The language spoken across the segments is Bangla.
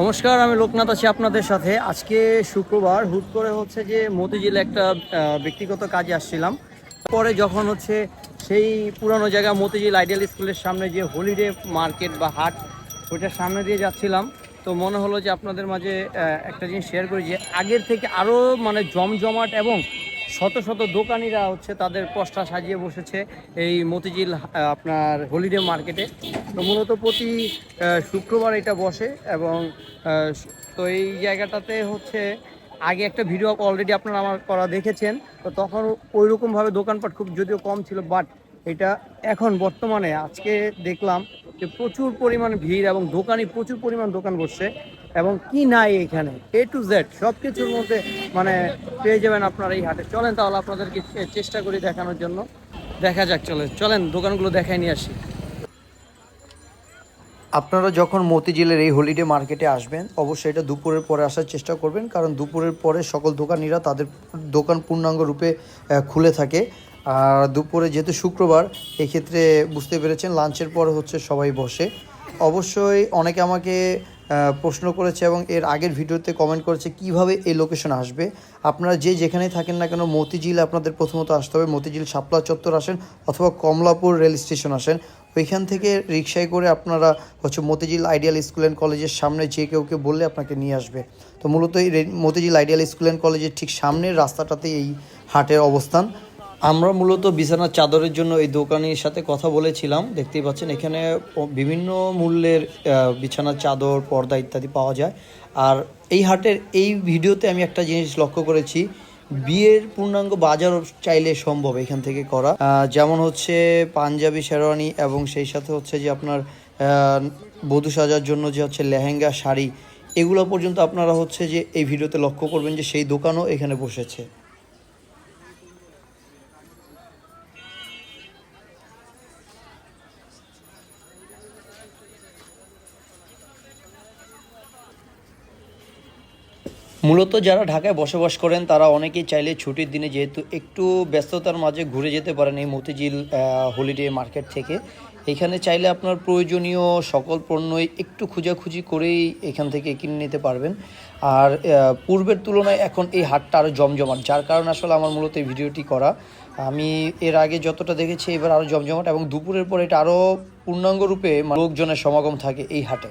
নমস্কার, আমি লোকনাথ আছি আপনাদের সাথে। আজকে শুক্রবার, হুট করে হচ্ছে যে মতিঝিলে একটা ব্যক্তিগত কাজে আসছিলাম। পরে যখন হচ্ছে সেই পুরানো জায়গা মতিঝিল আইডিয়াল স্কুলের সামনে যে হলিডে মার্কেট বা হাট, ওইটার সামনে দিয়ে যাচ্ছিলাম। তো মনে হলো যে আপনাদের মাঝে একটা জিনিস শেয়ার করি যে আগের থেকে আরও মানে জমজমাট এবং শত শত দোকানিরা হচ্ছে তাদের পশটা সাজিয়ে বসেছে এই মতিঝিল আপনার হলিডে মার্কেটে। তো মূলত প্রতি শুক্রবার এটা বসে এবং তো এই জায়গাটাতে হচ্ছে আগে একটা ভিডিও অলরেডি আপনারা আমার করা দেখেছেন। তো তখন ওই রকমভাবে দোকানপাট খুব যদিও কম ছিল বাট এটা এখন বর্তমানে আজকে দেখলাম যে প্রচুর পরিমাণ ভিড় এবং দোকানি প্রচুর পরিমাণ দোকান বসছে। এবং কি নাই এখানে? এ টু জেড সব কিছুর মধ্যে মানে পেয়ে যাবেন আপনারা এই হাটে। চলেন তাহলে আপনাদেরকে চেষ্টা করি দেখানোর জন্য। দেখা যাক, চলেন। চলেন, দোকানগুলো দেখাই নিয়ে আসি। আপনারা যখন মতিঝিলের এই হলিডে মার্কেটে আসবেন, অবশ্যই এটা দুপুরের পরে আসার চেষ্টা করবেন, কারণ দুপুরের পরে সকল দোকানিরা তাদের দোকান পূর্ণাঙ্গ রূপে খুলে থাকে। আর দুপুরে যেহেতু শুক্রবার, এক্ষেত্রে বুঝতে পেরেছেন লাঞ্চের পর হচ্ছে সবাই বসে। অবশ্যই অনেকে আমাকে প্রশ্ন করেছে এবং এর আগের ভিডিওতে কমেন্ট করেছে কীভাবে এই লোকেশন আসবে। আপনারা যে যেখানেই থাকেন না কেন, মতিঝিল আপনাদের প্রথমত আসতে হবে। মতিঝিল শাপলা চত্বর আসেন অথবা কমলাপুর রেল স্টেশন আসেন। ওইখান থেকে রিক্সায় করে আপনারা হচ্ছে মতিঝিল আইডিয়াল স্কুল অ্যান্ড কলেজের সামনে যে কেউ কে বললে আপনাকে নিয়ে আসবে। তো মূলত এই মতিঝিল আইডিয়াল স্কুল অ্যান্ড কলেজের ঠিক সামনের রাস্তাটাতে এই হাটের অবস্থান। আমরা মূলত বিছানার চাদরের জন্য এই দোকানের সাথে কথা বলেছিলাম। দেখতেই পাচ্ছেন, এখানে বিভিন্ন মূল্যের বিছানার চাদর, পর্দা ইত্যাদি পাওয়া যায়। আর এই হাটের এই ভিডিওতে আমি একটা জিনিস লক্ষ্য করেছি, বিয়ের পূর্ণাঙ্গ বাজার চাইলে সম্ভব এখান থেকে করা। যেমন হচ্ছে পাঞ্জাবি, শেরওয়ানি এবং সেই সাথে হচ্ছে যে আপনার বধূ সাজার জন্য যে হচ্ছে লেহেঙ্গা, শাড়ি, এগুলো পর্যন্ত আপনারা হচ্ছে যে এই ভিডিওতে লক্ষ্য করবেন যে সেই দোকানও এখানে বসেছে। মূলত যারা ঢাকায় বসবাস করেন, তারা অনেকেই চাইলে ছুটির দিনে যেহেতু একটু ব্যস্ততার মাঝে ঘুরে যেতে পারেন এই মতিঝিল হলিডে মার্কেট থেকে। এখানে চাইলে আপনার প্রয়োজনীয় সকল পণ্যই একটু খোঁজাখুঁজি করেই এখান থেকে কিনে নিতে পারবেন। আর পূর্বের তুলনায় এখন এই হাটটা আরও জমজমাট, যার কারণে আসলে আমার মূলত এই ভিডিওটি করা। আমি এর আগে যতটা দেখেছি, এবার আরও জমজমাট এবং দুপুরের পর এটা আরও পূর্ণাঙ্গ রূপে লোকজনের সমাগম থাকে এই হাটে।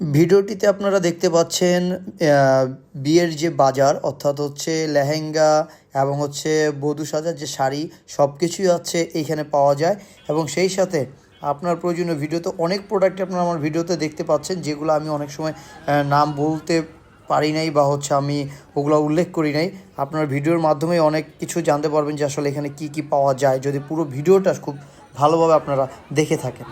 ভিডিওটিতে আপনারা দেখতে পাচ্ছেন বিয়ের যে বাজার, অর্থাৎ হচ্ছে লেহেঙ্গা এবং হচ্ছে বধূ সাজার যে শাড়ি সব কিছুই হচ্ছে এইখানে পাওয়া যায়। এবং সেই সাথে আপনার প্রয়োজনীয় ভিডিওতে অনেক প্রোডাক্ট আপনারা আমার ভিডিওতে দেখতে পাচ্ছেন, যেগুলো আমি অনেক সময় নাম বলতে পারি নাই বা হচ্ছে আমি ওগুলো উল্লেখ করি নাই। আপনার ভিডিওর মাধ্যমে অনেক কিছু জানতে পারবেন যে আসলে এখানে কি কি পাওয়া যায়, যদি পুরো ভিডিওটা খুব ভালোভাবে আপনারা দেখে থাকেন।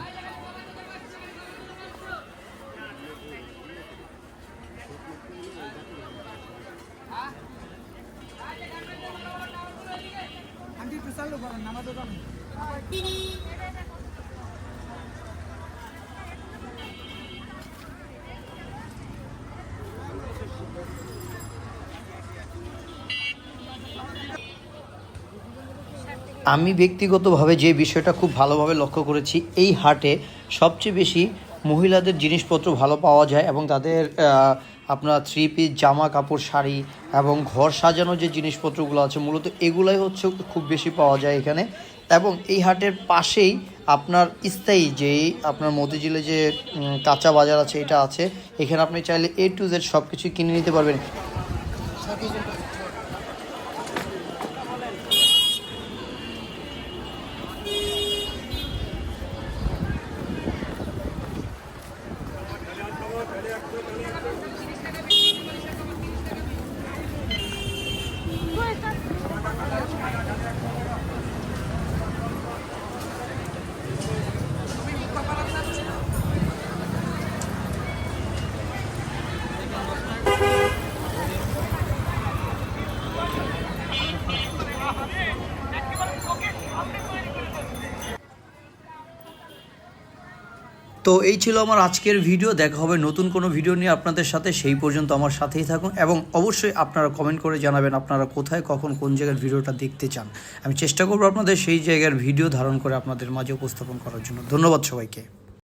আমি ব্যক্তিগতভাবে যে বিষয়টা খুব ভালোভাবে লক্ষ্য করেছি, এই হাটে সবচেয়ে বেশি মহিলাদের জিনিসপত্র ভালো পাওয়া যায় এবং তাদের আপনার থ্রি পিস জামা কাপড়, শাড়ি এবং ঘর সাজানোর যে জিনিসপত্রগুলো আছে, মূলত এগুলাই হচ্ছে খুব বেশি পাওয়া যায় এখানে। এবং এই হাটের পাশেই আপনার স্থায়ী যে আপনার মতিঝিলে যে কাঁচা বাজার আছে, এটা আছে, এখানে আপনি চাইলে এ টু জেড সব কিছু কিনে নিতে পারবেন। তো এই ছিল আমার আজকের ভিডিও। দেখা হবে নতুন কোনো ভিডিও নিয়ে আপনাদের সাথে। সেই পর্যন্ত আমার সাথেই থাকুন এবং অবশ্যই আপনারা কমেন্ট করে জানাবেন আপনারা কোথায়, কখন, কোন জায়গার ভিডিওটা দেখতে চান। আমি চেষ্টা করব আপনাদের সেই জায়গার ভিডিও ধারণ করে আপনাদের মাঝে উপস্থাপন করার জন্য। ধন্যবাদ সবাইকে।